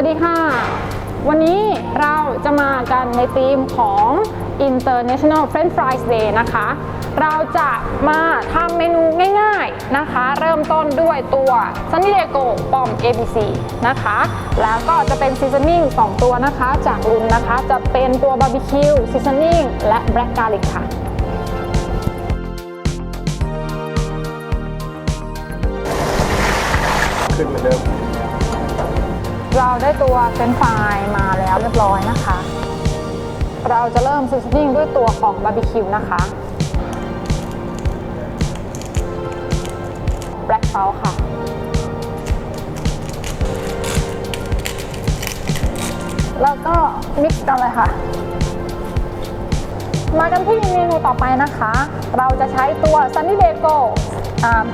วัสดีค่ะ วันนี้เราจะมากันในธีมของ International French Fries Day นะคะ เราจะมาทำเมนูง่ายๆนะคะ เริ่มต้นด้วยตัว Sunny d e g o ปอม ABC นะคะ แล้วก็จะเป็นซีซันนิ่ง2ตัวนะคะ จากลุนนะคะ จะเป็นตัวบาร์บีคิวซีซันนิ่งและ Black Garlic ค่ะขึ้นเหมือนเดิม เราได้ตัวเฟรนฟรายมาแล้วเรียบร้อยนะคะ เราจะเริ่มซีซันนิ่งด้วยตัวของบาร์บีคิวนะคะแบล็กเซลค่ะ แล้วก็มิกซ์กันเลยค่ะ มากันที่เมนูต่อไปนะคะ เราจะใช้ตัว Sunny d e g o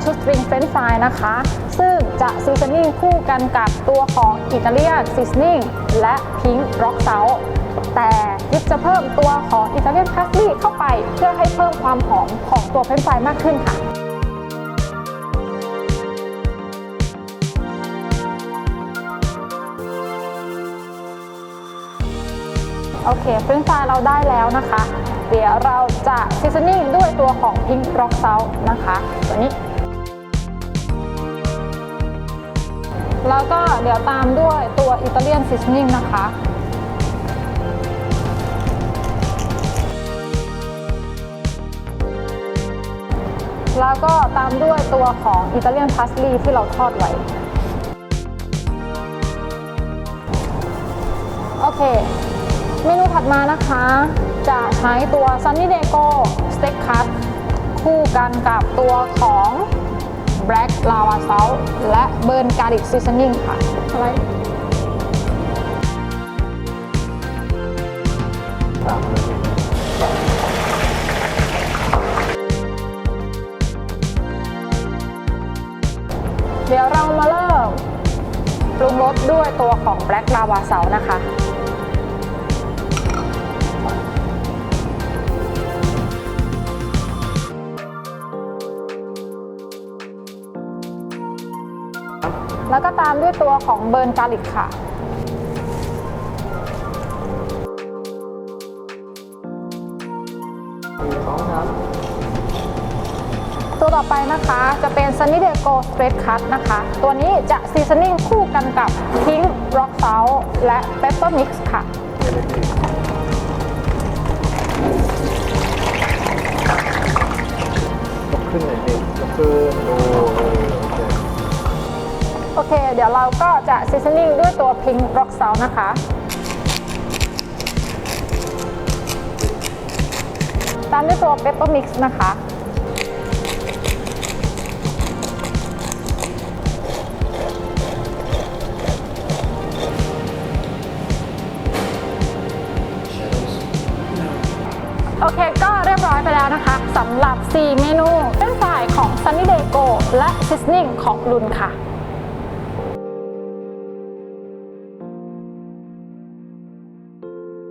ชุดสตริงเฟรนฟรายนะคะ ซึ่งจะซีซันนิ่งคู่กันกับตัวของอิตาเลียนซีซันนิ่งและพิงค์ร็อกเซาแต่ยิบจะเพิ่มตัวของอิตาเลียนพาสลี่เข้าไป เพื่อให้เพิ่มความหอมของตัวเฟรนฟรายมากขึ้นค่ะ โอเคเฟรนช์ฟรายเราได้แล้วนะคะ เดี๋ยวเราจะซีซันนิ่งด้วยตัวของพิงค์ร็อกเซลนะคะ ตัวนี้ แล้วก็เดี๋ยวตามด้วยตัวอิตาเลียนซีซันนิ่งนะคะแล้วก็ตามด้วยตัวของอิตาเลียนพาสลีที่เราทอดไว้ โอเค เมนูถัดมานะคะ จะใช้ตัว Sunny d e g o Steak Cut คู่กันกับตัวของ Black Lava Salt และ Burn Garlic Seasoning ค่ะอะไรตามเลยเดี๋ยวเรามาเริ่มปรุงรสด้วยตัวของ Black Lava Salt นะคะ แล้วก็ตามด้วยตัวของเบิร์นการลิกค่ะ ตัวต่อไปนะคะจะเป็น Sunny d e g o Straight Cut นะคะ ตัวนี้จะซีซันนิ่งคู่กันกับ Pink Rock Salt และ Pepper Mix ค่ะยกขึ้นหน่อยดิยกขึ้นดู เออโอเค เดี๋ยวเราก็จะซีซันนิ่งด้วยตัว Pink Rock Salt นะคะ ตามด้วยตัว Pepper Mix นะคะ โอเคก็เรียบร้อยไปแล้วนะคะสำหรับ 4 เมนูเป็นฝ่ายของ Sunny d e g o และ Seasoning ของลุนค่ะ